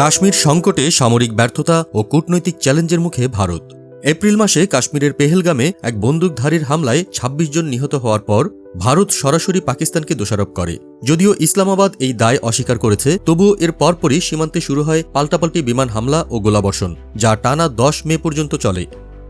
কাশ্মীর সংকটে সামরিক ব্যর্থতা ও কূটনৈতিক চ্যালেঞ্জের মুখে ভারত। এপ্রিল মাসে কাশ্মীরের পেহেলগামে এক বন্দুকধারীর হামলায় ২৬ জন নিহত হওয়ার পর ভারত সরাসরি পাকিস্তানকে দোষারোপ করে। যদিও ইসলামাবাদ এই দায় অস্বীকার করেছে, তবুও এর পরপরই সীমান্তে শুরু হয় পাল্টাপাল্টি বিমান হামলা ও গোলাবর্ষণ, যা টানা দশ মে পর্যন্ত চলে।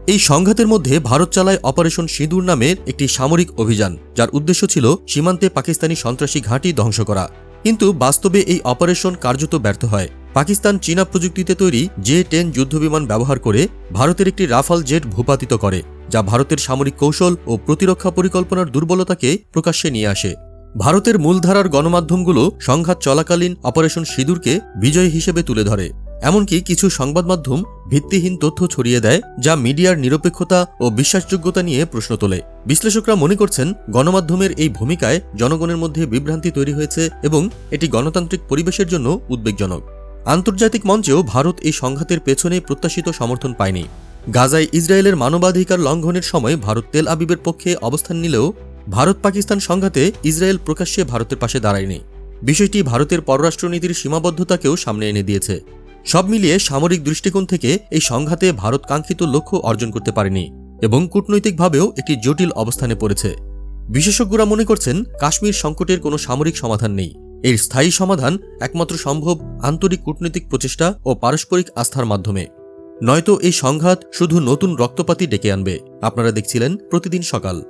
এই সংঘাতের মধ্যে ভারত চালায় অপারেশন সিঁদুর নামের একটি সামরিক অভিযান, যার উদ্দেশ্য ছিল সীমান্তে পাকিস্তানি সন্ত্রাসী ঘাঁটি ধ্বংস করা। কিন্তু বাস্তবে এই অপারেশন কার্যত ব্যর্থ হয়। পাকিস্তান চীনা প্রযুক্তিতে তৈরি জে টেন যুদ্ধবিমান ব্যবহার করে ভারতের একটি রাফাল জেট ভূপাতিত করে, যা ভারতের সামরিক কৌশল ও প্রতিরক্ষা পরিকল্পনার দুর্বলতাকে প্রকাশ্যে নিয়ে আসে। ভারতের মূলধারার গণমাধ্যমগুলো সংঘাত চলাকালীন অপারেশন সিঁদুরকে বিজয় হিসেবে তুলে ধরে, এমনকি কিছু সংবাদ মাধ্যম ভিত্তিহীন তথ্য ছড়িয়ে দেয় যা মিডিয়ার নিরপেক্ষতা ও বিশ্বাসযোগ্যতা নিয়ে প্রশ্ন তোলে। বিশ্লেষকরা মনে করছেন, গণমাধ্যমের এই ভূমিকায় জনগণের মধ্যে বিভ্রান্তি তৈরি হয়েছে এবং এটি গণতান্ত্রিক পরিবেশের জন্য উদ্বেগজনক। আন্তর্জাতিক মঞ্চেও ভারত এই সংঘাতের পেছনে প্রত্যাশিত সমর্থন পায়নি। গাজায় ইসরায়েলের মানবাধিকার লঙ্ঘনের সময় ভারত তেল আবিবের পক্ষে অবস্থান নিলেও ভারত পাকিস্তান সংঘাতে ইসরায়েল প্রকাশ্যে ভারতের পাশে দাঁড়ায়নি। বিষয়টি ভারতের পররাষ্ট্রনীতির সীমাবদ্ধতাকেও সামনে এনে দিয়েছে। সব মিলিয়ে সামরিক দৃষ্টিকোণ থেকে এই সংঘাতে ভারত কাঙ্ক্ষিত লক্ষ্য অর্জন করতে পারেনি এবং কূটনৈতিকভাবেও একটি জটিল অবস্থানে পড়েছে। বিশেষজ্ঞরা মনে করছেন, কাশ্মীর সংকটের কোনো সামরিক সমাধান নেই। এর স্থায়ী সমাধান একমাত্র সম্ভব আন্তরিক কূটনৈতিক প্রচেষ্টা ও পারস্পরিক আস্থার মাধ্যমে। নয়তো এই সংঘাত শুধু নতুন রক্তপাতই ডেকে আনবে। আপনারা দেখছিলেন প্রতিদিন সকাল।